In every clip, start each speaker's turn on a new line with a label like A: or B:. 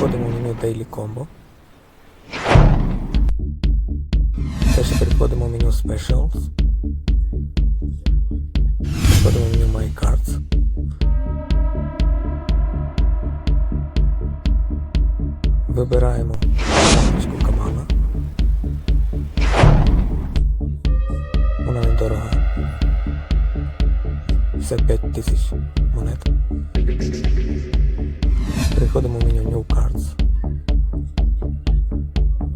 A: Переходимо в меню Daily Combo. Далі переходимо в меню Specials. Переходимо в меню My Cards. Вибираємо кнопочку Камана. Вона недорога. 55 тисяч монет. Переходимо в меню New Cards.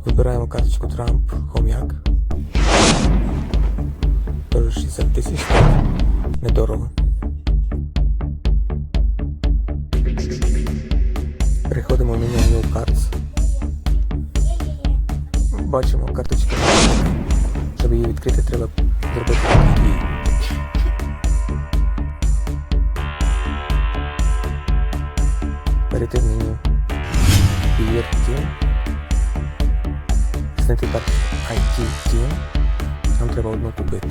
A: Вибираємо карточку Trump Хом'як. Теж 60 тисяч. Недорого. Переходимо в меню New Cards. Бачимо карточку. Щоб її відкрити, треба зробити дії. Beer Team. Знайти так IT Team. Нам треба одну купити.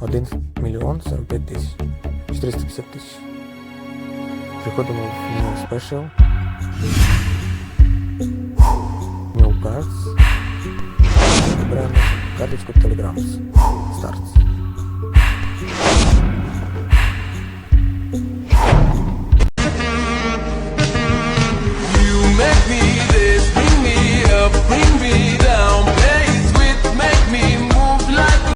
A: 1 мільйон 45 тисяч. 450 тисяч. Приходимо в меню Special. New Cards. Вибираємо карточку Telegrams. Start.